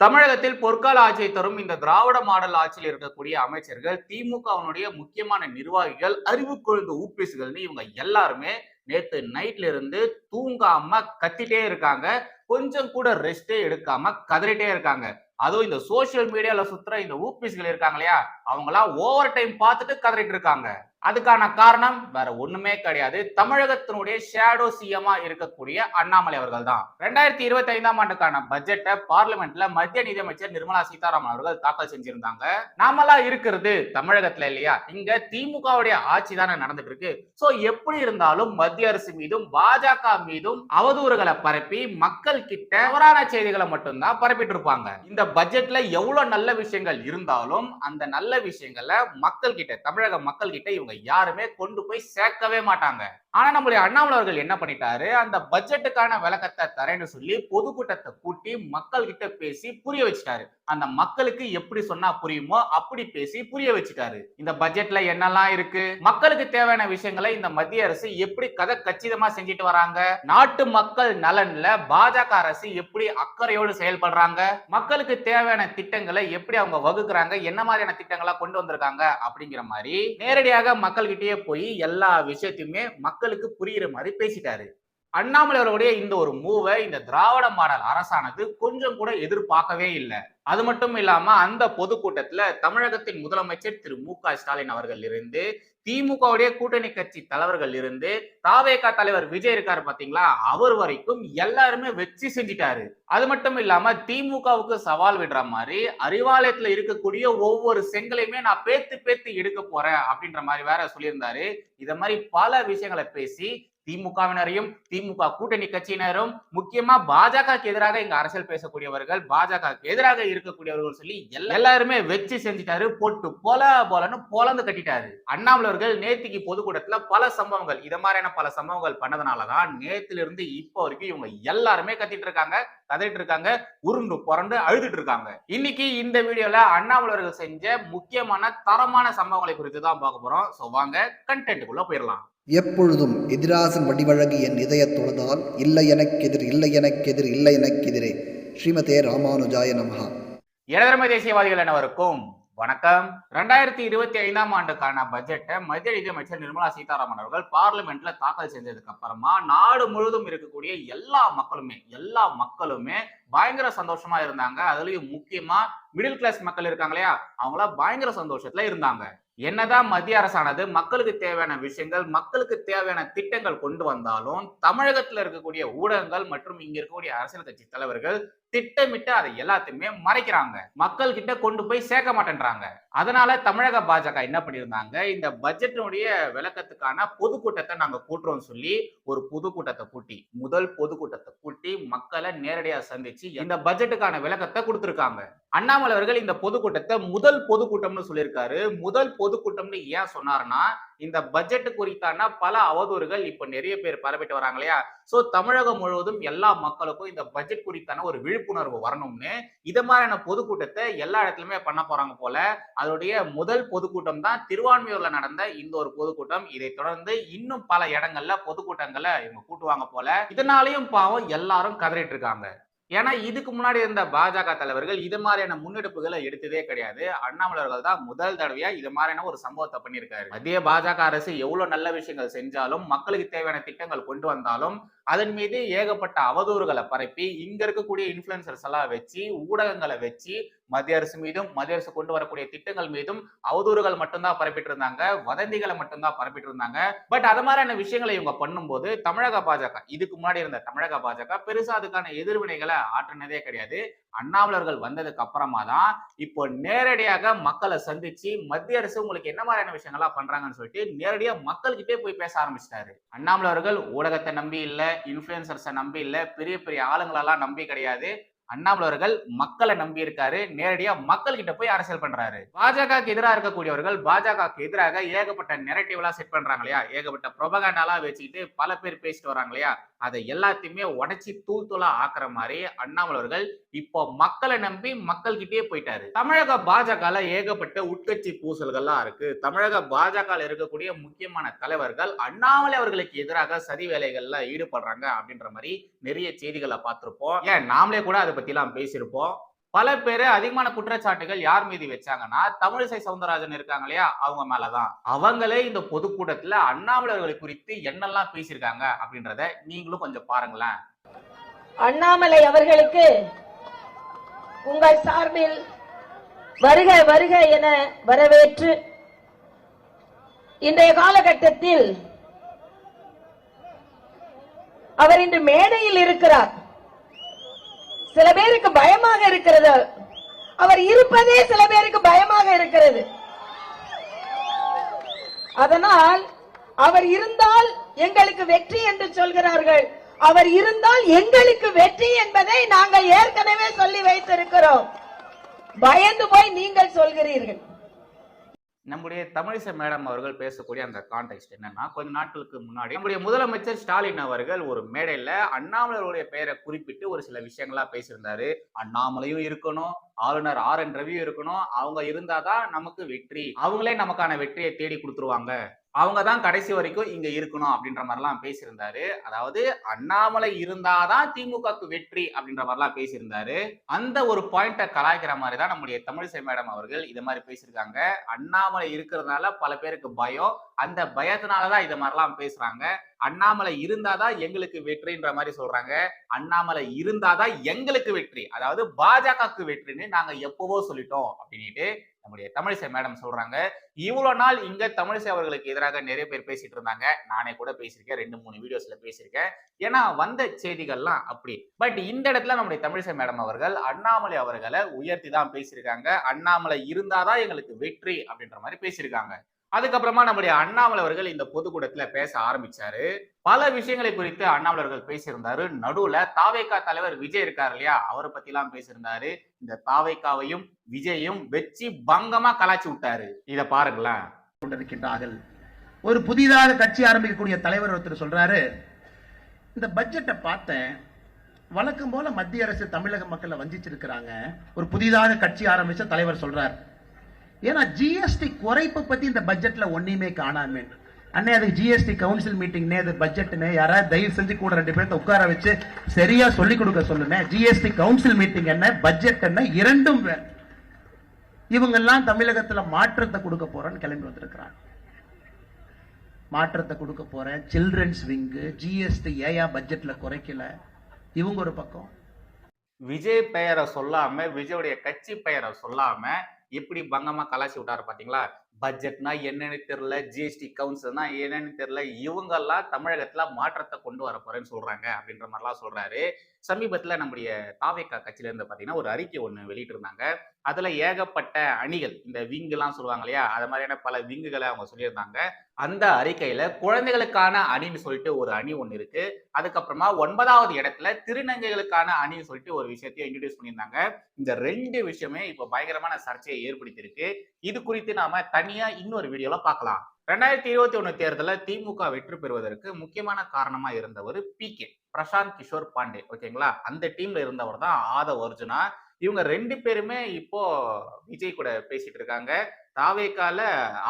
தமிழகத்தில் பொற்கால ஆட்சியை தரும் இந்த திராவிட மாடல் ஆட்சியில் இருக்கக்கூடிய அமைச்சர்கள் திமுகவினுடைய முக்கியமான நிர்வாகிகள் அறிவு கொழுந்து ஊப்பிசுகள்னு இவங்க எல்லாருமே நேத்து நைட்ல இருந்து தூங்காம கத்திட்டே இருக்காங்க. கொஞ்சம் கூட ரெஸ்டே எடுக்காம கதறிட்டே இருக்காங்க. அதுவும் இந்த சோசியல் மீடியால சுத்துற இந்த ஊப்பிஸ்கள் இருக்காங்க இல்லையா? அவங்களாம் ஓவர் டைம் பார்த்துட்டு கதறிட்டு இருக்காங்க. அதுக்கான காரணம் வேற ஒண்ணுமே கிடையாது. தமிழகத்தினுடைய ஷேடோ சிஎம்மா இருக்கக்கூடிய அண்ணாமலை அவர்கள் தான் ரெண்டாயிரத்தி இருபத்தி ஐந்தாம் ஆண்டுக்கான பட்ஜெட்டை பார்லிமெண்ட்ல மத்திய நிதியமைச்சர் நிர்மலா சீதாராமன் அவர்கள் தாக்கல் செஞ்சிருந்தாங்க. நாமெல்லாம் இருக்கிறது தமிழகத்துல இல்லையா? இங்க திமுகவுடைய ஆட்சி தானே நடந்துட்டு இருக்கு. சோ எப்படி இருந்தாலும் மத்திய அரசு மீதும் பாஜக மீதும் அவதூறுகளை பரப்பி மக்கள் கிட்ட தவறான செய்திகளை மட்டும்தான் பரப்பிட்டு இருப்பாங்க. இந்த பட்ஜெட்ல எவ்வளவு நல்ல விஷயங்கள் இருந்தாலும் அந்த நல்ல விஷயங்களை மக்கள் கிட்ட தமிழக மக்கள் கிட்ட இவங்க யாருமே கொண்டு போய் சேர்க்கவே மாட்டாங்க. ஆனா நம்மளுடைய அண்ணாமலை அவர்கள் என்ன பண்ணிட்டாரு? அந்த பட்ஜெட்டுக்கான விளக்கத்தை தரேன்னு சொல்லி பொதுக்கூட்டத்தை கூட்டி மக்கள் கிட்ட பேசி புரிய வச்சுட்டாரு. அந்த மக்களுக்கு எப்படி சொன்னா புரியுமோ அப்படி பேசி புரிய வச்சுட்டாரு. இந்த பட்ஜெட்ல என்னெல்லாம் இருக்கு? மக்களுக்கு தேவையான விஷயங்களை இந்த மத்திய அரசு எப்படி கதை கச்சிதமா செஞ்சுட்டு வராங்க? நாட்டு மக்கள் நலன்ல பாஜக அரசு எப்படி அக்கறையோடு செயல்படுறாங்க? மக்களுக்கு தேவையான திட்டங்களை எப்படி அவங்க வகுக்கிறாங்க? என்ன மாதிரியான திட்டங்களா கொண்டு வந்திருக்காங்க? அப்படிங்கிற மாதிரி நேரடியாக மக்கள்கிட்டயே போய் எல்லா விஷயத்தையுமே மக்களுக்கு புரியுற மாதிரி பேசிட்டாரு. அண்ணாமலை அவர்களுடைய இந்த ஒரு மூவை இந்த திராவிட மாடல் அரசானது கொஞ்சம் கூட எதிர்பார்க்கவே இல்லை. அது மட்டும் இல்லாம அந்த பொதுக்கூட்டத்துல தமிழகத்தின் முதலமைச்சர் திரு மு க ஸ்டாலின் அவர்கள் இருந்து திமுகவுடைய கூட்டணி கட்சி தலைவர்கள் இருந்து தாவேகா தலைவர் விஜய் இருக்காரு பாத்தீங்களா? அவர் வரைக்கும் எல்லாருமே வெற்றி செஞ்சிட்டாரு. அது மட்டும் இல்லாம திமுகவுக்கு சவால் விடுற மாதிரி அறிவாலயத்துல இருக்கக்கூடிய ஒவ்வொரு செங்கலையுமே நான் பேத்து பேத்து எடுக்க போறேன் அப்படின்ற மாதிரி வேற சொல்லியிருந்தாரு. இத மாதிரி பல விஷயங்களை பேசி திமுகவினரையும் திமுக கூட்டணி கட்சியினரும் முக்கியமா பாஜகவுக்கு எதிராக இங்க அரசியல் பேசக்கூடியவர்கள் பாஜகவுக்கு எதிராக இருக்கக்கூடியவர்கள் சொல்லி எல்லாருமே வச்சு செஞ்சுட்டாரு போட்டு போல போலன்னு பொலந்து கட்டிட்டாரு. அண்ணாமலர்கள் நேத்திக்கு பொதுக்கூட்டத்துல பல சம்பவங்கள் இத மாதிரியான பல சம்பவங்கள் பண்ணதுனாலதான் நேத்துல இருந்து இப்போ வரைக்கும் இவங்க எல்லாருமே கத்திட்டு இருக்காங்க கதறிட்டு இருக்காங்க உருண்டு புரண்டு அழுதுட்டு இருக்காங்க இன்னைக்கு இந்த வீடியோல அண்ணாமலர்கள் செஞ்ச முக்கியமான தரமான சம்பவங்களை குறித்து தான் பார்க்க போறோம். சோ வாங்க கண்டென்ட்டுக்குள்ள போயிடலாம் எப்பொழுதும் எதிராசன் வடிவழகு என் இதயத் தொழுதால் இல்லை எனக்கெதிர் இல்லை எனக்கெதிர் இல்லை எனக்கெதிரே. ஸ்ரீமதே ராமானுஜாய நமகா இடதுமை தேசியவாதிகள் அனைவருக்கும் வணக்கம். ரெண்டாயிரத்தி இருபத்தி ஐந்தாம் ஆண்டுக்கான பட்ஜெட்டை மத்திய நிதியமைச்சர் நிர்மலா சீதாராமன் அவர்கள் பார்லிமெண்ட்ல தாக்கல் செஞ்சதுக்கு அப்புறமா நாடு முழுவதும் இருக்கக்கூடிய எல்லா மக்களுமே எல்லா மக்களுமே பயங்கர சந்தோஷமா இருந்தாங்க. அதுலயும் முக்கியமா மிடில் கிளாஸ் மக்கள் இருக்காங்க இல்லையா? அவங்களாம் பயங்கர சந்தோஷத்துல இருந்தாங்க. என்னதான் மத்திய அரசானது மக்களுக்கு தேவையான விஷயங்கள் மக்களுக்கு தேவையான திட்டங்கள் கொண்டு வந்தாலும் தமிழகத்துல இருக்கக்கூடிய ஊடகங்கள் மற்றும் இங்க இருக்கக்கூடிய அரசியல் கட்சி தலைவர்கள் திட்டமிட்டு அதை எல்லாத்தையுமே மறைக்கிறாங்க. மக்கள் கிட்ட கொண்டு போய் சேர்க்க மாட்டேன்றாங்க. அதனால தமிழக பாஜக என்ன பண்ணியிருந்தாங்க? இந்த பட்ஜெட்டினுடைய விளக்கத்துக்கான பொதுக்கூட்டத்தை நாங்க கூட்டுறோம் சொல்லி ஒரு பொதுக்கூட்டத்தை கூட்டி முதல் பொதுக்கூட்டத்தை கூட்டி மக்களை நேரடியாக சந்திச்சு இந்த பட்ஜெட்டுக்கான விளக்கத்தை கொடுத்திருக்காங்க. அண்ணாமலை அவர்கள் இந்த பொதுக்கூட்டத்தை முதல் பொதுக்கூட்டம்னு சொல்லியிருக்காரு. முதல் பொதுக்கூட்டம்னு ஏன் சொன்னாருன்னா இந்த பட்ஜெட் குறித்தான பல அவதூறுகள் இப்ப நிறைய பேர் பரப்பிட்டு வராங்க இல்லையா? சோ தமிழகம் முழுவதும் எல்லா மக்களுக்கும் இந்த பட்ஜெட் குறித்தான ஒரு விழிப்புணர்வு வரணும்னு இதை மாதிரியான பொதுக்கூட்டத்தை எல்லா இடத்துலயுமே பண்ண போறாங்க போல. அதோடைய முதல் பொதுக்கூட்டம் தான் திருவான்மையூர்ல நடந்த இந்த ஒரு பொதுக்கூட்டம். இதை தொடர்ந்து இன்னும் பல இடங்கள்ல பொதுக்கூட்டங்களை இவங்க கூட்டுவாங்க போல. இதனாலையும் பாவம் எல்லாரும் கதறிட்டு இருக்காங்க. ஏன்னா இதுக்கு முன்னாடி இருந்த பாஜக தலைவர்கள் இது மாதிரியான முன்னெடுப்புகளை எடுத்ததே கிடையாது. அண்ணாமலை அவர்கள் தான் முதல் தடவையா இது மாதிரியான ஒரு சம்பவத்தை பண்ணியிருக்காரு. மத்திய பாஜக அரசு எவ்வளவு நல்ல விஷயங்கள் செஞ்சாலும் மக்களுக்கு தேவையான திட்டங்கள் கொண்டு வந்தாலும் அதன் மீது ஏகப்பட்ட அவதூறுகளை பரப்பி இங்க இருக்கக்கூடிய இன்ஃபுளுசர்ஸ் எல்லாம் வச்சு ஊடகங்களை வச்சு மத்திய அரசு மீதும் மத்திய அரசு கொண்டு வரக்கூடிய திட்டங்கள் மீதும் அவதூறுகள் மட்டும்தான் பரப்பிட்டு இருந்தாங்க வதந்திகளை மட்டும்தான் பரப்பிட்டு இருந்தாங்க பட் அது மாதிரியான விஷயங்களை இவங்க பண்ணும்போது தமிழக பாஜக இதுக்கு முன்னாடி இருந்த தமிழக பாஜக பெருசா அதுக்கான எதிர்வினைகளை ஆற்றினதே கிடையாது. அண்ணாமலர்கள் வந்ததுக்கு அப்புறமா தான் இப்போ நேரடியாக மக்களை சந்திச்சு மத்திய அரசு உங்களுக்கு என்ன மாதிரியான விஷயங்கள்லாம் பண்றாங்கன்னு சொல்லிட்டு நேரடியா மக்கள்கிட்டே போய் பேச ஆரம்பிச்சிட்டாரு. அண்ணாமலை அவர்கள் ஊடகத்தை நம்பி இல்ல இன்ஃபுளுசர்ஸை நம்பி இல்ல பெரிய பெரிய ஆளுங்களெல்லாம் நம்பி கிடையாது. அண்ணாமலை அவர்கள் மக்களை நம்பி இருக்காரு. நேரடியா மக்கள் கிட்ட போய் அரசியல் பண்றாரு. பாஜகவுக்கு எதிராக இருக்கக்கூடியவர்கள் பாஜகவுக்கு எதிராக ஏகப்பட்ட நெரட்டிவ் எல்லாம் செட் பண்றாங்க இல்லையா? ஏகப்பட்ட ப்ரொபகண்டாலாம் வச்சுக்கிட்டு பல பேர் பேசிட்டு வராங்க இல்லையா? அதை எல்லாத்தையுமே உடச்சி தூள் தூளா ஆக்குற மாதிரி அண்ணாமலை அவர்கள் இப்போ மக்களை நம்பி மக்கள்கிட்டயே போயிட்டாரு. தமிழக பாஜகல ஏகப்பட்ட உட்கட்சி பூசல்கள்லாம் இருக்கு. தமிழக பாஜக இருக்கக்கூடிய முக்கியமான தலைவர்கள் அண்ணாமலை அவர்களுக்கு எதிராக சதி வேலைகள்ல ஈடுபடுறாங்க அப்படின்ற மாதிரி நிறைய செய்திகளை பார்த்திருப்போம். ஏன்? நாமளே கூட அதை பத்தி எல்லாம் பேசியிருப்போம். பல பேர் அதிகமான குற்றச்சாட்டுகள் யார் மீது வச்சாங்கன்னா தமிழிசை சவுந்தரராஜன் இருக்காங்க இல்லையா? அவங்க மேலதான். அவங்களே இந்த பொதுக்கூட்டத்துல அண்ணாமலை குறித்து என்னெல்லாம் பேசியிருக்காங்க அப்படின்றத நீங்களும் கொஞ்சம் பாருங்களேன். அண்ணாமலை அவர்களுக்கு உங்கள் சார்பில் வருக வருக என வரவேற்று இன்றைய காலகட்டத்தில் அவர் இன்று மேடையில் இருக்கிறார். சில பேருக்கு பயமாக இருக்கிறது. அவர் இருப்பதே சில பேருக்கு பயமாக இருக்கிறது. அதனால் அவர் இருந்தால் எங்களுக்கு வெற்றி என்று சொல்கிறார்கள். அவர் இருந்தால் எங்களுக்கு வெற்றி என்பதை நாங்கள் ஏற்கனவே சொல்லி வைத்திருக்கிறோம். பயந்து போய் நீங்கள் சொல்கிறீர்கள். நம்முடைய தமிழிசை மேடம் அவர்கள் பேசக்கூடிய அந்த கான்டெக்ட் என்னன்னா கொஞ்ச நாட்களுக்கு முன்னாடி நம்முடைய முதலமைச்சர் ஸ்டாலின் அவர்கள் ஒரு மேடையில அண்ணாமலையுடைய பெயரை குறிப்பிட்டு ஒரு சில விஷயங்களா பேசியிருந்தாரு. அண்ணாமலையும் இருக்கணும் ஆளுநர் ஆர் என் ரவி இருக்கணும். அவங்க இருந்தாதான் நமக்கு வெற்றி. அவங்களே நமக்கான வெற்றியை தேடி கொடுத்துருவாங்க. அவங்க தான் கடைசி வரைக்கும் இங்க இருக்கணும் அப்படின்ற மாதிரிலாம் பேசியிருந்தாரு. அதாவது அண்ணாமலை இருந்தாதான் திமுகக்கு வெற்றி அப்படின்ற மாதிரிலாம் பேசியிருந்தாரு. அந்த ஒரு பாயிண்ட கலாய்க்கிற மாதிரி தான் நம்முடைய தமிழிசை மேடம் அவர்கள் இது மாதிரி பேசியிருக்காங்க. அண்ணாமலை இருக்கிறதுனால பல பேருக்கு பயம். அந்த பயத்தினாலதான் இதை மாதிரிலாம் பேசுறாங்க. அண்ணாமலை இருந்தாதான் எங்களுக்கு வெற்றின்ற மாதிரி சொல்றாங்க. அண்ணாமலை இருந்தாதான் எங்களுக்கு வெற்றி. அதாவது பாஜகவுக்கு வெற்றின்னு நாங்க எப்பவோ சொல்லிட்டோம் அப்படின்ட்டு நம்முடைய தமிழிசை மேடம் சொல்றாங்க. இவ்வளவு நாள் இங்க தமிழிசை அவர்களுக்கு எதிராக நிறைய பேர் பேசிட்டு இருந்தாங்க. நானே கூட பேசியிருக்கேன். ரெண்டு மூணு வீடியோஸ்ல பேசியிருக்கேன். ஏன்னா வந்த செய்திகள்லாம் அப்படி. பட் இந்த இடத்துல நம்முடைய தமிழிசை மேடம் அவர்கள் அண்ணாமலை அவர்களை உயர்த்தி தான் பேசியிருக்காங்க. அண்ணாமலை இருந்தாதான் எங்களுக்கு வெற்றி அப்படின்ற மாதிரி பேசியிருக்காங்க. அதுக்கப்புறமா நம்முடைய அண்ணாமலை அவர்கள் இந்த பொதுக்கூட்டத்துல பேச ஆரம்பிச்சாரு. பல விஷயங்களை குறித்து அண்ணாமலை அவர்கள் பேசியிருந்தாரு. நடுவுல தாவேக்கா தலைவர் விஜய் இருக்காரு இல்லையா? அவரை பத்தி எல்லாம் பேசியிருந்தாரு. இந்த தாவேக்காவையும் விஜயையும் வெச்சு பங்கமா கலாச்சி விட்டாரு. இத பாருங்களேன். கொண்டிருக்கின்றார்கள். ஒரு புதிதாக கட்சி ஆரம்பிக்கக்கூடிய தலைவர் ஒருத்தர் சொல்றாரு இந்த பட்ஜெட்டை பார்த்தேன். வழக்கம் போல மத்திய அரசு தமிழக மக்களை வஞ்சிச்சிருக்கிறாங்க. ஒரு புதிதாக கட்சி ஆரம்பிச்ச தலைவர் சொல்றாரு. ஏன்னா ஜிஎஸ்டி குறைப்பு பத்தி இந்த பட்ஜெட்ல ஒன்னையுமே காணாமே அண்ணே அது ஜிஎஸ்டி கவுன்சில் மீட்டிங்னே அது பட்ஜெட்னே யாராவது தயவு செஞ்சு கூட ரெண்டு பேர்த்த உட்கார வச்சு சரியா சொல்லி கொடுக்க சொல்லுங்க ஜிஎஸ்டி கவுன்சில் மீட்டிங் என்ன பட்ஜெட் என்ன இரண்டும் வேற. இவங்கெல்லாம் தமிழகத்துல மாற்றத்தை கொடுக்க போறேன்னு கிளம்பி வந்திருக்கிறாங்க. மாற்றத்தை கொடுக்க போறேன். சில்ட்ரன்ஸ் விங்கு ஜிஎஸ்டி ஏயா பட்ஜெட்ல குறைக்கல. இவங்க ஒரு பக்கம். விஜய் பெயரை சொல்லாம விஜயுடைய கட்சி பெயரை சொல்லாம எப்படி பங்கமா கலாச்சி விட்டாரு பாத்தீங்களா? பட்ஜெட்னா என்னன்னு தெரியல ஜிஎஸ்டி கவுன்சில்னா என்னன்னு தெரியல இவங்க எல்லாம் தமிழகத்துல மாற்றத்தை கொண்டு வர போறேன்னு சொல்றாங்க அப்படின்ற மாதிரிலாம் சொல்றாரு. சமீபத்தில் நம்முடைய தாவேக்கா கட்சியிலேருந்து இருந்து ஒரு அறிக்கை ஒன்று வெளியிட்டு இருந்தாங்க அதுல ஏகப்பட்ட அணிகள் இந்த விங்கு எல்லாம் சொல்லுவாங்க இல்லையா? அது மாதிரியான பல விங்குகளை அவங்க சொல்லியிருந்தாங்க. அந்த அறிக்கையில குழந்தைகளுக்கான அணின்னு சொல்லிட்டு ஒரு அணி ஒன்று இருக்கு. அதுக்கப்புறமா ஒன்பதாவது இடத்துல திருநங்கைகளுக்கான அணின்னு சொல்லிட்டு ஒரு விஷயத்தையும் இன்ட்ரடியூஸ் பண்ணியிருந்தாங்க. இந்த ரெண்டு விஷயமே இப்போ பயங்கரமான சர்ச்சையை ஏற்படுத்தியிருக்கு. இது குறித்து நாம தனியா இன்னொரு வீடியோவில் பார்க்கலாம். ரெண்டாயிரத்தி இருபத்தி ஒன்று தேர்தலில் திமுக வெற்றி பெறுவதற்கு முக்கியமான காரணமா இருந்தவர் பி கே. பிரசாந்த் கிஷோர் பாண்டே. ஓகேங்களா? அந்த டீம்ல இருந்தவர் தான் ஆதவ் அர்ஜுனா. இவங்க ரெண்டு பேருமே இப்போ விஜய் கூட பேசிட்டு இருக்காங்க. தாவேக்கால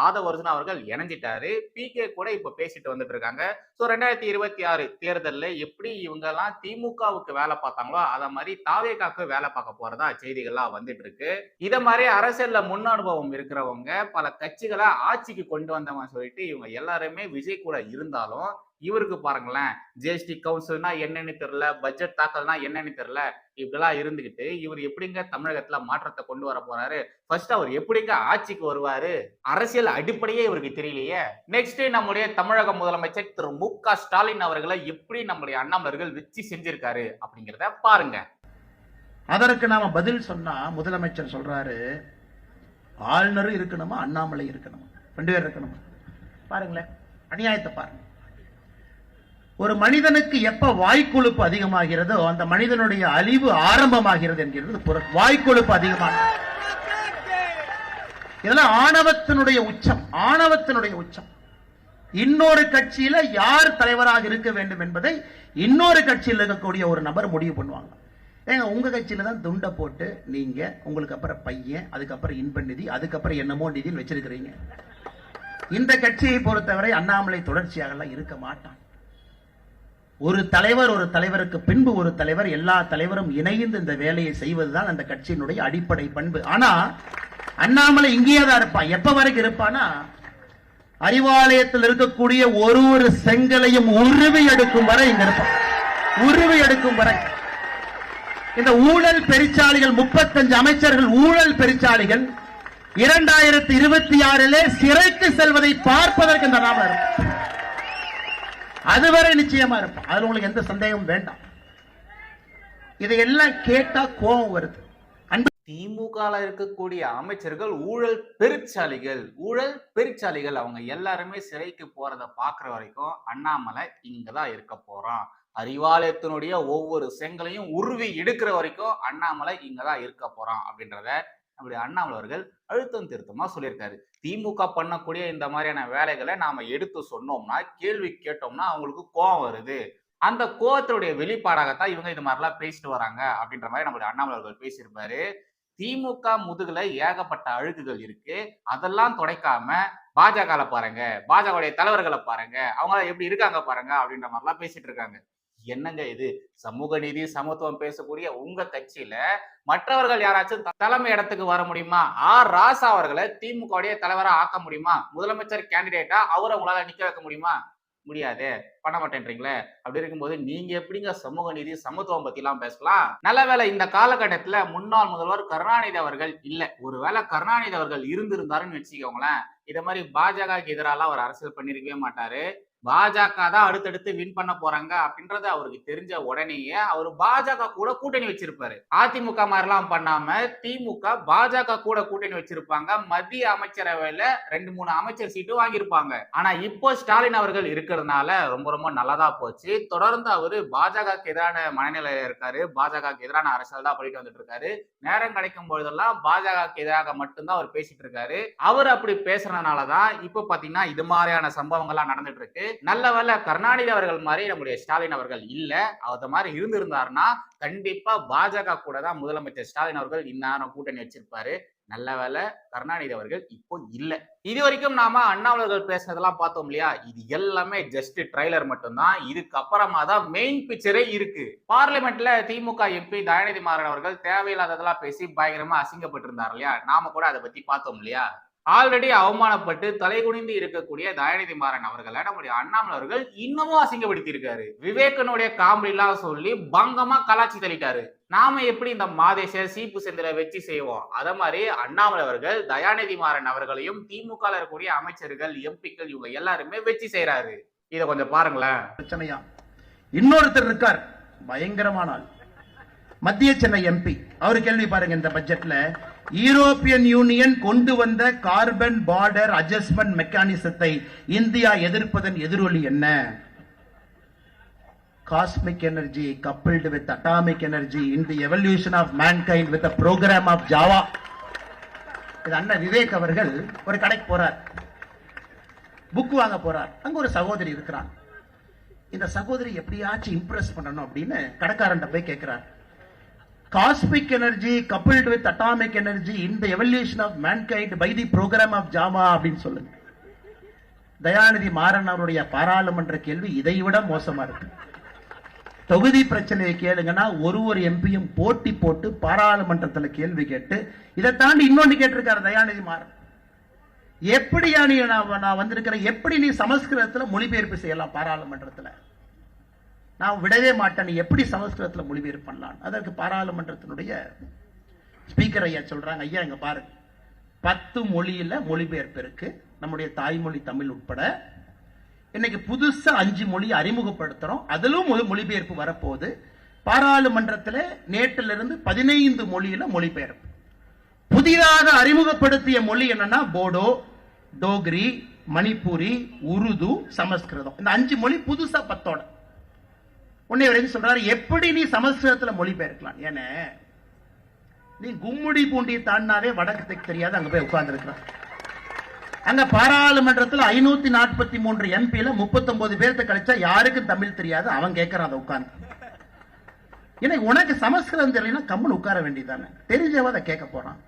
ஆதவ் அர்ஜுனா அவர்கள் இணைஞ்சிட்டாரு. பி கே கூட இப்ப பேசிட்டு வந்துட்டு இருக்காங்க. ஸோ ரெண்டாயிரத்தி இருபத்தி ஆறு தேர்தலில் எப்படி இவங்க எல்லாம் திமுகவுக்கு வேலை பார்த்தாங்களோ அதை மாதிரி தாவேக்காக்கு வேலை பார்க்க போறதா செய்திகள்லாம் வந்துட்டு இருக்கு. இதை மாதிரி அரசியல்ல முன் அனுபவம் இருக்கிறவங்க பல கட்சிகளை ஆட்சிக்கு கொண்டு வந்தவங்க சொல்லிட்டு இவங்க எல்லாருமே விஜய் கூட இருந்தாலும் இவருக்கு பாருங்களேன் ஜிஎஸ்டி கவுன்சில்னா என்னன்னு தெரியல பட்ஜெட் தாக்கல்னா என்னன்னு தெரியல இப்படிலாம் இருந்துகிட்டு இவர் எப்படிங்க தமிழகத்துல மாற்றத்தை கொண்டு வர போறாரு? ஃபர்ஸ்ட் அவர் எப்படிங்க ஆட்சிக்கு வருவாரு? அரசியல் அடிப்படையே இவருக்கு தெரியலையே. நெக்ஸ்ட் நம்முடைய தமிழக முதலமைச்சர் திரு மு க ஸ்டாலின் அவர்களை எப்படி நம்முடைய அண்ணாமலர்கள் வச்சு செஞ்சிருக்காரு அப்படிங்கிறத பாருங்க. அதற்கு நாம பதில் சொன்னா முதலமைச்சர் சொல்றாரு ஆளுநரும் இருக்கணுமா அண்ணாமலை இருக்கணுமா? ரெண்டு பேர் இருக்கணுமா? பாருங்களேன் அநியாயத்தை பாருங்க. ஒரு மனிதனுக்கு எப்ப வாய்க்கொழுப்பு அதிகமாகிறதோ அந்த மனிதனுடைய அழிவு ஆரம்பமாகிறது என்கிறது பொருள் வாய்க்கொழுப்பு அதிகமாக இதெல்லாம் ஆணவத்தினுடைய உச்சம் ஆணவத்தினுடைய உச்சம். இன்னொரு கட்சியில யார் தலைவராக இருக்க வேண்டும் என்பதை இன்னொரு கட்சியில் இருக்கக்கூடிய ஒரு நபர் முடிவு பண்ணுவாங்க. ஏங்க உங்க கட்சியில தான் துண்டை போட்டு நீங்க உங்களுக்கு அப்புறம் பையன் அதுக்கப்புறம் இன்ப நிதி அதுக்கப்புறம் என்னமோ நிதின்னு வச்சிருக்கிறீங்க. இந்த கட்சியை பொறுத்தவரை அண்ணாமலை தொடர்ச்சியாகலாம் இருக்க மாட்டான். ஒரு தலைவர் ஒரு தலைவருக்கு பின்பு ஒரு தலைவர் எல்லா தலைவரும் இணைந்து இந்த வேலையை செய்வதுதான் அந்த கட்சியினுடைய அடிப்படை பண்பு. ஆனா அண்ணாமலை இங்கேயே தான் இருப்பான். எப்ப வரைக்கும் இருப்பானா? அறிவாலயத்தில் இருக்கக்கூடிய ஒரு ஒரு செங்கலையும் உருவி எடுக்கும் வரை இங்க இருப்பான். உருவி எடுக்கும் வரை. இந்த ஊழல் பெருச்சாளிகள் முப்பத்தஞ்சு அமைச்சர்கள் ஊழல் பெருச்சாளிகள் இரண்டாயிரத்தி இருபத்தி ஆறிலே சிறைக்கு செல்வதை பார்ப்பதற்கு இந்த நாம இருக்கும் அதுவரை நிச்சயமா இருப்போம் அதுல உங்களுக்கு எந்த சந்தேகமும் வேண்டாம். இதையெல்லாம் கேட்டா கோபம் வருது. அன்பு திமுகல இருக்கக்கூடிய அமைச்சர்கள் ஊழல் பெருச்சாலிகள் ஊழல் பெருச்சாலிகள் அவங்க எல்லாருமே சிறைக்கு போறத பாக்குற வரைக்கும் அண்ணாமலை இங்கதான் இருக்க போறான். அறிவாலயத்தினுடைய ஒவ்வொரு செங்கலையும் உருவி எடுக்கிற வரைக்கும் அண்ணாமலை இங்கதான் இருக்க போறான் அப்படின்றத நம்முடைய அண்ணாமலை அவர்கள் அழுத்தம் திருத்தமா சொல்லியிருக்காரு. திமுக பண்ணக்கூடிய இந்த மாதிரியான வேலைகளை நாம எடுத்து சொன்னோம்னா கேள்வி கேட்டோம்னா அவங்களுக்கு கோவம் வருது. அந்த கோவத்தினுடைய வெளிப்பாடாகத்தான் இவங்க இது மாதிரிலாம் பேசிட்டு வராங்க அப்படின்ற மாதிரி நம்மளுடைய அண்ணாமலை அவர்கள் பேசியிருப்பாரு. திமுக முதுகுல ஏகப்பட்ட அழுக்குகள் இருக்கு. அதெல்லாம் துடைக்காம பாஜகவில் பாருங்க பாஜகவுடைய தலைவர்களை பாருங்க அவங்க எப்படி இருக்காங்க பாருங்க அப்படின்ற மாதிரிலாம் பேசிட்டு இருக்காங்க. என்னங்க இது? சமூக நீதி சமத்துவம் பேசக்கூடிய உங்க கட்சியில மற்றவர்கள் யாராச்சும் தலைமை இடத்துக்கு வர முடியுமா? ஆர். ராசா அவர்களை திமுகவுடைய தலைவரா ஆக்க முடியுமா? முதலமைச்சர் கேண்டிடேட்டா அவரை உங்களால நிக்க வைக்க முடியுமா? முடியாது. பண்ண மாட்டேன்றீங்களே. அப்படி இருக்கும்போது நீங்க எப்படிங்க சமூக நீதி சமத்துவம் பத்தி எல்லாம் பேசலாம்? நல்ல வேளை இந்த காலகட்டத்துல முன்னாள் முதல்வர் கருணாநிதி அவர்கள் இல்ல. ஒருவேளை கருணாநிதி அவர்கள் இருந்திருந்தாருன்னு வச்சுக்கோங்களேன். இதை மாதிரி பாஜகவுக்கு எதிராலாம் அவர் அரசியல் பண்ணிருக்கவே மாட்டாரு. பாஜக தான் அடுத்தடுத்து வின் பண்ண போறாங்க அப்படின்றது அவருக்கு தெரிஞ்ச உடனேயே அவர் பாஜக கூட கூட்டணி வச்சிருப்பாரு. அதிமுக மாதிரிலாம் பண்ணாம திமுக பாஜக கூட கூட்டணி வச்சிருப்பாங்க. மத்திய அமைச்சரவையில ரெண்டு மூணு அமைச்சர் சீட்டு வாங்கியிருப்பாங்க. ஆனா இப்போ ஸ்டாலின் அவர்கள் இருக்கிறதுனால ரொம்ப ரொம்ப நல்லதா போச்சு. தொடர்ந்து அவரு பாஜகவுக்கு எதிரான மனநிலையில இருக்காரு. பாஜகவுக்கு எதிரான அரசியல் தான் பண்ணிட்டு வந்துட்டு இருக்காரு. நேரம் கிடைக்கும் பொழுதெல்லாம் பாஜகவுக்கு எதிராக மட்டும்தான் அவர் பேசிட்டு இருக்காரு. அவர் அப்படி பேசுறதுனாலதான் இப்போ பாத்தீங்கன்னா இது மாதிரியான சம்பவங்கள்லாம் நடந்துட்டு இருக்கு. நல்ல வேளை கருணாநிதி அவர்கள் மாதிரி நம்முடைய ஸ்டாலின் அவர்கள் இல்லை. அது மாதிரி இருந்திருந்தாருன்னா கண்டிப்பா பாஜக கூட தான் முதலமைச்சர் ஸ்டாலின் அவர்கள் இந்நேரம் கூட்டணி வச்சிருப்பாரு. நல்ல வேளை கருணாநிதி அவர்கள் இப்போ இல்லை. இது வரைக்கும் நாம அண்ணாவலர்கள் பேசுனதெல்லாம் பார்த்தோம் இல்லையா? இது எல்லாமே ஜஸ்ட் ட்ரைலர் மட்டும்தான். இதுக்கு அப்புறமா தான் மெயின் பிக்சரே இருக்கு. பார்லிமெண்ட்ல திமுக எம்பி தயாநிதி மாறன் அவர்கள் தேவையில்லாததெல்லாம் பேசி பயங்கரமா அசிங்கப்பட்டிருந்தார் இல்லையா? நாம கூட அதை பத்தி பார்த்தோம் இல்லையா? ஆல்ரெடி அவமானப்பட்டு தலைகுனிந்து இருக்கக்கூடிய தயாநிதி மாறன் அவர்களை நம்முடைய அண்ணாமலை அவர்கள் இன்னமும் அசிங்கப்படுத்தி இருக்காரு விவேகனுடைய காமெடி எல்லாம் சொல்லி பங்கமா கலாச்சி தள்ளிட்டாரு. நாம எப்படி இந்த மாதேச சீப்பு செந்தில வச்சு செய்வோம்? அத மாதிரி அண்ணாமலை அவர்கள் தயாநிதி மாறன் அவர்களையும் திமுக இருக்கக்கூடிய அமைச்சர்கள் எம்பிக்கள் இவங்க எல்லாருமே வச்சு செய்யறாரு இத கொஞ்சம் பாருங்களேன். பிரச்சனையா? இன்னொருத்தர் இருக்கார் பயங்கரமான ஆள். மத்திய சென்னை எம்பி. அவர் கேள்வி பாருங்க இந்த பட்ஜெட்ல யூரோப்பியன் யூனியன் கொண்டு வந்த கார்பன் பார்டர் அட்ஜஸ்ட்மெண்ட் மெக்கானிசத்தை இந்தியா எதிர்ப்பதன் எதிரொலி என்ன? Cosmic energy coupled with atomic energy in the evolution of mankind with program of Java இது அண்ணன் விவேக் அவர்கள் ஒரு கடைக்கு போறார். புக் வாங்க போறார். அங்க ஒரு சகோதரி இருக்கிறான். இந்த சகோதரி எப்படியாச்சும் இம்ப்ரெஸ் பண்ணணும் அப்படின்னு கடைக்காரன் போய் கேட்கிறார் cosmic energy coupled with atomic energy in the evolution of mankind by the program of Jama அப்படின்னு சொல்லுங்க. தயாநிதி மாறன் அவருடைய பாராளுமன்ற கேள்வி இதை விட மோசமா இருக்கு. தொகுதி பிரச்சனையை கேளுங்கன்னா ஒரு ஒரு எம்பியும் போட்டி போட்டு பாராளுமன்றத்தில் கேள்வி கேட்டு இதை தாண்டி இன்னொன்று கேட்டிருக்காரு தயாநிதி மாறன். எப்படியா நீ நான் நான் வந்திருக்கிறேன்? எப்படி நீ சமஸ்கிருதத்தில் மொழிபெயர்ப்பு செய்யலாம் பாராளுமன்றத்தில்? நான் விடவே மாட்டேன் நீ எப்படி சமஸ்கிருதத்தில் மொழிபெயர்ப்பு பண்ணலாம் அதற்கு பாராளுமன்றத்தினுடைய ஸ்பீக்கர் ஐயா சொல்கிறாங்க ஐயா இங்கே பாருங்க. பத்து மொழியில் மொழிபெயர்ப்பு இருக்கு. நம்முடைய தாய்மொழி தமிழ் உட்பட. இன்னைக்கு புதுசாக அஞ்சு மொழி அறிமுகப்படுத்துகிறோம் அதிலும் மொழிபெயர்ப்பு வரப்போகுது. பாராளுமன்றத்தில் நேற்றிலிருந்து பதினைந்து மொழியில் மொழிபெயர்ப்பு. புதிதாக அறிமுகப்படுத்திய மொழி என்னன்னா போடோ டோக்ரி மணிப்பூரி உருது சமஸ்கிருதம். இந்த அஞ்சு மொழி புதுசா பத்தோட. உன்னை அவர் சொல்றாரு? எப்படி நீ சமஸ்கிருதத்துல மொழிபெயர்க்கலாம்? ஏன்னா நீ கும்முடி பூண்டி தாண்டினாவே வடக்கு தெற்கு தெரியாது அங்க போய் உட்கார்ந்து அங்க பாராளுமன்றத்துல ஐநூத்தி நாற்பத்தி மூன்று எம்பில முப்பத்தொன்பது பேர்த்த கழிச்சா யாருக்கும் தமிழ் தெரியாது அவன் கேட்கறான் அதை உட்கார்ந்து. ஏன்னா உனக்கு சமஸ்கிருதம் தெரியலனா கம்முன்னு உட்கார வேண்டியதானே தெரிஞ்சவன் அதை கேட்க போறான்.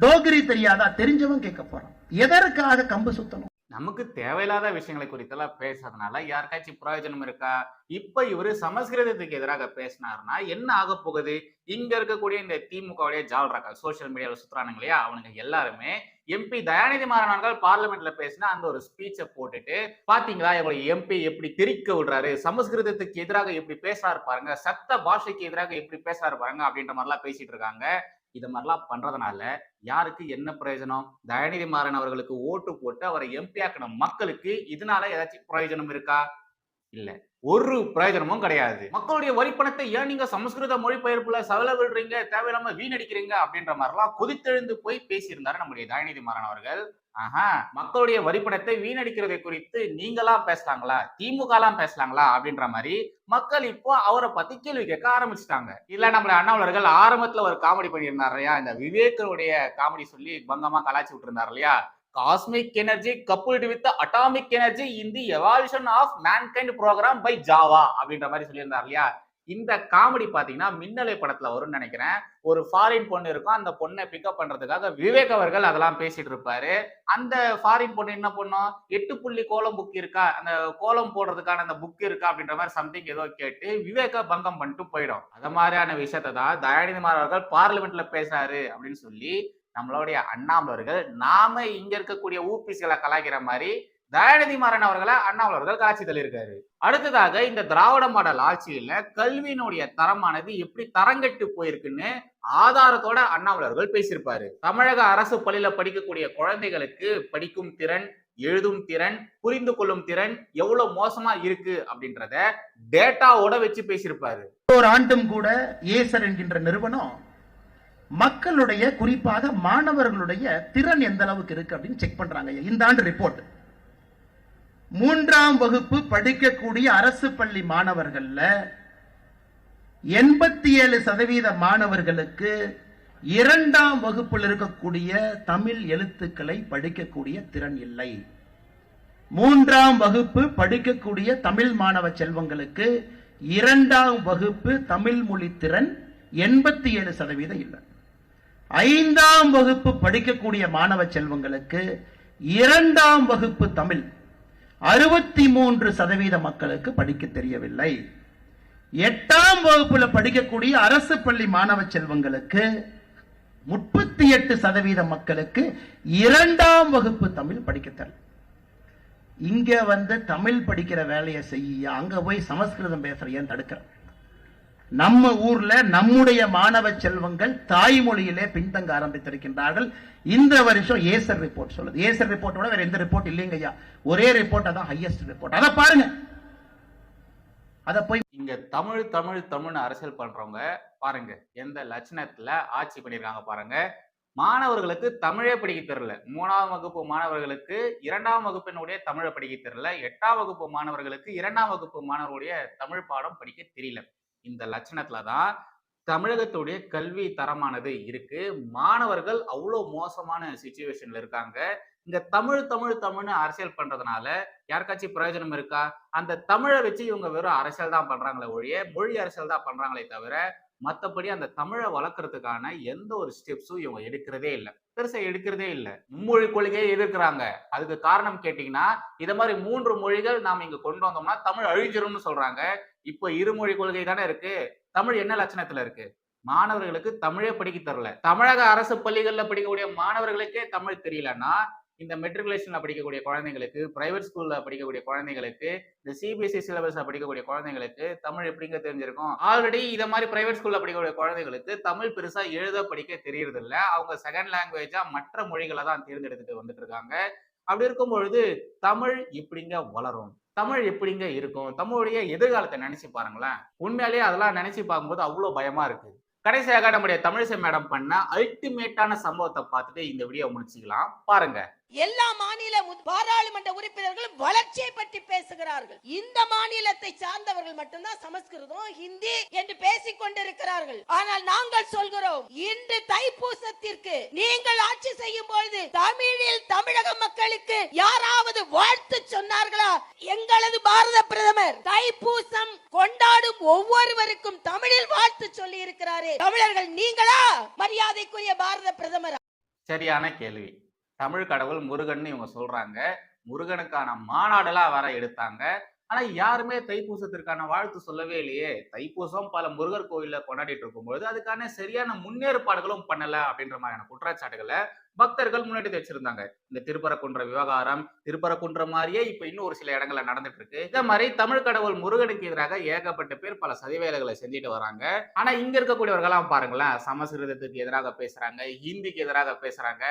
டோகிரி தெரியாதா? தெரிஞ்சவன் கேட்க போறான். எதற்காக கம்பு சுத்தணும்? நமக்கு தேவையில்லாத விஷயங்களை குறித்தெல்லாம் பேசுறதுனால யாருக்காச்சும் பிரயோஜனம் இருக்கா? இப்ப இவரு சமஸ்கிருதத்துக்கு எதிராக பேசினாருன்னா என்ன ஆக போகுது? இங்க இருக்கக்கூடிய இந்த திமுகவுடைய ஜால்ராக்கள் சோசியல் மீடியாவில் சுத்துறானுங்க இல்லையா? அவனுங்க எல்லாருமே எம்பி தயாநிதி மாறன் பார்லிமெண்ட்ல பேசினா அந்த ஒரு ஸ்பீச்சை போட்டுட்டு பாத்தீங்களா? இவங்களை எம்பி எப்படி திரிக்க விடுறாரு? சமஸ்கிருதத்துக்கு எதிராக எப்படி பேசுறாரு பாருங்க. சத்த பாஷைக்கு எதிராக எப்படி பேசுறாரு பாருங்க அப்படின்ற மாதிரிலாம் பேசிட்டு இருக்காங்க. இது மாதிரிலாம் பண்றதுனால யாருக்கு என்ன பிரயோஜனம்? தயாநிதி மாறன் அவர்களுக்கு ஓட்டு போட்டு அவரை எம்பி ஆக்கின மக்களுக்கு இதனால ஏதாச்சும் பிரயோஜனம் இருக்கா? இல்ல. ஒரு பிரயோஜனமும் கிடையாது. மக்களுடைய வரிப்பணத்தை ஏன் நீங்க சமஸ்கிருத மொழிபெயர்ப்புல சவல விடுறீங்க? தேவையில்லாம வீணடிக்கிறீங்க? அப்படின்ற மாதிரிலாம் கொதித்தெழுந்து போய் பேசியிருந்தாரு நம்முடைய தயாநிதி மாறன் அவர்கள். ஆஹா. மக்களுடைய வரிப்பணத்தை வீணடிக்கிறதை குறித்து நீங்களாம் பேசலாங்களா? திமுக எல்லாம் பேசலாங்களா? அப்படின்ற மாதிரி மக்கள் இப்போ அவரை பத்தி கேள்வி கேட்க ஆரம்பிச்சிட்டாங்க. இல்ல நம்மள அண்ணாவலர்கள் ஆரம்பத்துல ஒரு காமெடி பண்ணியிருந்தாரு இல்லையா? இந்த விவேக்கனுடைய காமெடி சொல்லி பங்கமா கலாச்சி விட்டுருந்தார் இல்லையா? Cosmic energy coupled with atomic energy in the evolution of mankind program by Java அப்படின்ற மாதிரி சொல்லியிருந்தார் இல்லையா? இந்த காமெடி பாத்தீங்கன்னா மின்னலை படத்துல வரும்னு நினைக்கிறேன். ஒரு ஃபாரின் பொண்ணு இருக்கும். அந்த பொண்ணை பிக்கப் பண்றதுக்காக விவேக் அவர்கள் அதெல்லாம் பேசிட்டு இருப்பாரு. அந்த ஃபாரின் பொண்ணு என்ன பண்ணும்? எட்டு புள்ளி கோலம் புக் இருக்கா? அந்த கோலம் போடுறதுக்கான அந்த புக் இருக்கா அப்படின்ற மாதிரி சம்திங் ஏதோ கேட்டு விவேக பங்கம் பண்ணிட்டு போயிடும். அந்த மாதிரியான விஷயத்தை தான் தயாநிதிமார் அவர்கள் பார்லிமெண்ட்ல பேசுறாரு அப்படின்னு சொல்லி நம்மளுடைய அண்ணாமலர்கள் நாம இங்க இருக்கக்கூடிய ஊபிசிகளை கலாய்க்கிற மாதிரி தயாநிதி மாறன் அவர்களை அண்ணாமலர்கள் காட்சி தள்ளியிருக்காரு. அடுத்ததாக இந்த திராவிட மாடல் ஆட்சியில கல்வியினுடைய தரமானது எப்படி தரங்கெட்டு போயிருக்குன்னு ஆதாரத்தோட அண்ணாமலர்கள் பேசியிருப்பாரு. தமிழக அரசு பள்ளியில படிக்கக்கூடிய குழந்தைகளுக்கு படிக்கும் திறன் எழுதும் திறன் புரிந்து கொள்ளும் திறன் எவ்வளவு மோசமா இருக்கு அப்படின்றத டேட்டாவோட வச்சு பேசியிருப்பாரு. ஒரு ஆண்டும் கூட ஏசர் என்கின்ற நிறுவனம் மக்களுடைய குறிப்பாக மாணவர்களுடைய திறன் எந்த அளவுக்கு இருக்கு அப்படின்னு செக் பண்றாங்க. இந்த ஆண்டு ரிப்போர்ட் மூன்றாம் வகுப்பு படிக்கக்கூடிய அரசு பள்ளி மாணவர்கள்ல எண்பத்தி ஏழு சதவீத மாணவர்களுக்கு இரண்டாம் வகுப்பில் இருக்கக்கூடிய தமிழ் எழுத்துக்களை படிக்கக்கூடிய திறன் இல்லை. மூன்றாம் வகுப்பு படிக்கக்கூடிய தமிழ் மாணவ செல்வங்களுக்கு இரண்டாம் வகுப்பு தமிழ் மொழி திறன் எண்பத்தி ஏழு சதவீதம் இல்லை. ஐந்தாம் வகுப்பு படிக்கக்கூடிய மாணவ செல்வங்களுக்கு இரண்டாம் வகுப்பு தமிழ் அறுபத்தி மூன்று சதவீத மக்களுக்கு படிக்க தெரியவில்லை. எட்டாம் வகுப்புல படிக்கக்கூடிய அரசு பள்ளி மாணவ செல்வங்களுக்கு முப்பத்தி எட்டு சதவீத மக்களுக்கு இரண்டாம் வகுப்பு தமிழ் படிக்க தெரியல இங்க வந்து தமிழ் படிக்கிற வேலையை செய்ய அங்க போய் சமஸ்கிருதம் பேசுற ஏன் நம்ம ஊர்ல நம்முடைய மாணவ செல்வங்கள் தாய்மொழியிலே பின்தங்க ஆரம்பித்திருக்கின்றார்கள். இந்த வருஷம் ஏசர் ரிப்போர்ட் சொல்லுது. ஏசர் ரிப்போர்ட்டோட வேற எந்த ரிப்போர்ட் இல்லைங்க ஐயா. ஒரே ரிப்போர்ட் அதான் ஹையஸ்ட் ரிப்போர்ட் அதை பாருங்க. அதை போய் இங்க தமிழ் தமிழ் தமிழ்னு அரசியல் பண்றவங்க பாருங்க எந்த லட்சணத்துல ஆட்சி பண்ணிருக்காங்க பாருங்க. மாணவர்களுக்கு தமிழே படிக்க தெரியல. மூணாம் வகுப்பு மாணவர்களுக்கு இரண்டாம் வகுப்பினுடைய தமிழை படிக்க தெரியல. எட்டாம் வகுப்பு மாணவர்களுக்கு இரண்டாம் வகுப்பு மாணவர்களுடைய தமிழ் பாடம் படிக்க தெரியல. இந்த லட்சணத்துல தான் தமிழகத்துடைய கல்வி தரமானது இருக்கு. மாணவர்கள் அவ்வளோ மோசமான சுச்சுவேஷன்ல இருக்காங்க. இங்க தமிழ் தமிழ் தமிழ்னு அரசியல் பண்றதுனால யாருக்காச்சும் பிரயோஜனம் இருக்கா? அந்த தமிழை வச்சு இவங்க வெறும் அரசியல் தான் பண்றாங்களே ஒழிய மொழி அரசியல் தான் பண்றாங்களே தவிர மற்றபடி அந்த தமிழை வளர்க்கறதுக்கான எந்த ஒரு ஸ்டெப்ஸும் இவங்க எடுக்கிறதே இல்லை. பெருசா எடுக்கிறதே இல்லை. மும்மொழி கொள்கையை எதிர்க்கிறாங்க. அதுக்கு காரணம் கேட்டீங்கன்னா இத மாதிரி மூன்று மொழிகள் நாம இங்க கொண்டு வந்தோம்னா தமிழ் அழிஞ்சிரும்னு சொல்றாங்க. இப்போ இருமொழி கொள்கை தானே இருக்கு. தமிழ் என்ன லட்சணத்துல இருக்கு? மாணவர்களுக்கு தமிழே படிக்க தரல தமிழக அரசு பள்ளிகள்ல படிக்கக்கூடிய மாணவர்களுக்கே தமிழ் தெரியலன்னா இந்த மெட்ரிகுலேஷன்ல படிக்கக்கூடிய குழந்தைங்களுக்கு பிரைவேட் ஸ்கூல்ல படிக்கக்கூடிய குழந்தைங்களுக்கு இந்த சிபிஎஸ்சி சிலபஸில் படிக்கக்கூடிய குழந்தைங்களுக்கு தமிழ் எப்படிங்க தெரிஞ்சிருக்கும்? ஆல்ரெடி இதை மாதிரி பிரைவேட் ஸ்கூல்ல படிக்கக்கூடிய குழந்தைங்களுக்கு தமிழ் பெருசா எழுத படிக்க தெரியறது இல்ல அவங்க செகண்ட் லாங்குவேஜா மற்ற மொழிகளை தான் தேர்ந்தெடுத்துட்டு வந்துட்டு இருக்காங்க. அப்படி இருக்கும் பொழுது தமிழ் எப்படிங்க வளரும்? தமிழ் எப்படிங்க இருக்கும்? தமிழுடைய எதிர்காலத்தை நினைச்சு பாருங்களேன். உண்மையிலேயே அதெல்லாம் நினைச்சு பார்க்கும்போது அவ்வளோ பயமா இருக்கு. கடைசியாக நம்முடைய தமிழிசை மேடம் பண்ண அல்டிமேட்டான சம்பவத்தை பார்த்துட்டு இந்த வீடியோ முடிச்சுக்கலாம். பாருங்க. எல்லா மாநில பாராளுமன்ற உறுப்பினர்களும் வளர்ச்சியை பற்றி பேசுகிறார்கள். இந்த மாநிலத்தை சார்ந்தவர்கள் மட்டும்தான் சமஸ்கிருதம் ஹிந்தி என்று பேசிக் கொண்டிருக்கிறார்கள். ஆனால் நாங்கள் சொல்கிறோம் இன்று தைப்பூசத்திற்கு நீங்கள் ஆட்சி செய்யும் பொழுது தமிழில் தமிழக மக்களுக்கு யாராவது வாழ்த்து சொன்னார்களா? எங்களது பாரத பிரதமர் தைப்பூசம் கொண்டாடும் ஒவ்வொருவருக்கும் தமிழில் வாழ்த்து சொல்லி இருக்கிறாரே தமிழர்கள் நீங்களா? மரியாதைக்குரிய பாரத பிரதமர்? சரியான கேள்வி. தமிழ் கடவுள் முருகன் இவங்க சொல்றாங்க. முருகனுக்கான மாநாடெல்லாம் வர எடுத்தாங்க. ஆனா யாருமே தைப்பூசத்திற்கான வாழ்த்து சொல்லவே இல்லையே. தைப்பூசம் பல முருகர் கோயில கொண்டாடிட்டு இருக்கும்போது அதுக்கான சரியான முன்னேற்பாடுகளும் பண்ணல அப்படின்ற மாதிரியான குற்றச்சாட்டுகளை பக்தர்கள் முன்னாடி வச்சிருந்தாங்க. இந்த திருப்பரக்குன்ற விவகாரம் திருப்பரக்குன்ற மாதிரியே இப்ப இன்னும் ஒரு சில இடங்கள்ல நடந்துட்டு இருக்கு. இதே மாதிரி தமிழ் கடவுள் முருகனுக்கு எதிராக ஏகப்பட்ட பேர் பல சதிவேலைகளை செஞ்சுட்டு வராங்க. ஆனா இங்க இருக்கக்கூடியவர்கள்லாம் பாருங்களேன் சமஸ்கிருதத்துக்கு எதிராக பேசுறாங்க ஹிந்திக்கு எதிராக பேசுறாங்க.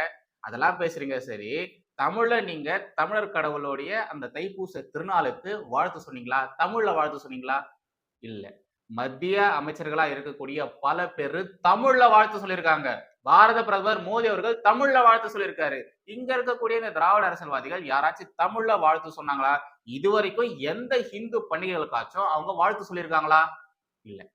அதெல்லாம் பேசுறீங்க. சரி. தமிழ்ல நீங்க தமிழர் கடவுளுடைய அந்த தைப்பூச திருநாளுக்கு வாழ்த்து சொன்னீங்களா? தமிழ்ல வாழ்த்து சொன்னீங்களா? இல்ல. மத்திய அமைச்சர்களா இருக்கக்கூடிய பல பேர் தமிழ்ல வாழ்த்து சொல்லியிருக்காங்க. பாரத பிரதமர் மோடி அவர்கள் தமிழ்ல வாழ்த்து சொல்லியிருக்காரு. இங்க இருக்கக்கூடிய இந்த திராவிட அரசியல்வாதிகள் யாராச்சும் தமிழ்ல வாழ்த்து சொன்னாங்களா? இதுவரைக்கும் எந்த ஹிந்து பண்டிகைகளுக்காச்சும் அவங்க வாழ்த்து சொல்லியிருக்காங்களா? இல்லை.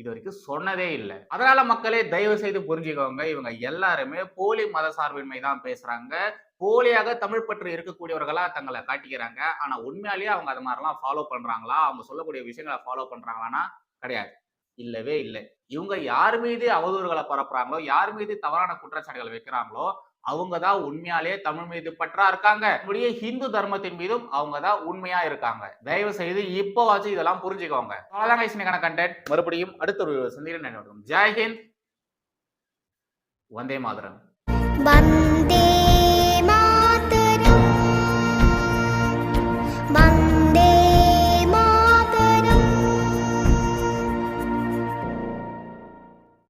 இது வரைக்கும் சொன்னதே இல்லை. அதனால மக்களே தயவு செய்து புரிஞ்சுக்கோங்க. இவங்க எல்லாருமே போலி மத சார்பின்மை தான் பேசுறாங்க. போலியாக தமிழ் பற்று இருக்கக்கூடியவர்களா தங்களை காட்டிக்கிறாங்க. ஆனா உண்மையாலேயே அவங்க அது மாதிரிலாம் ஃபாலோ பண்றாங்களா? அவங்க சொல்லக்கூடிய விஷயங்களை ஃபாலோ பண்றாங்களான்னா கிடையாது. இல்லவே இல்லை. இவங்க யார் மீது அவதூறுகளை பரப்புறாங்களோ யார் மீது தவறான குற்றச்சாட்டுகளை வைக்கிறாங்களோ அவங்க தான் உண்மையாலே தமிழ் மீது பற்றா இருக்காங்க. நம்முடைய ஹிந்து தர்மத்தின் மீதும் அவங்க தான் உண்மையா இருக்காங்க. தயவு செய்து இப்போ வச்சு இதெல்லாம் புரிஞ்சுக்கோங்க. அவ்வளோதான் கைசினிக்கான கண்டென்ட் மறுபடியும் அடுத்த ஒரு சந்திரன் ஜெய்ஹிந்த் வந்தே மாதரம்.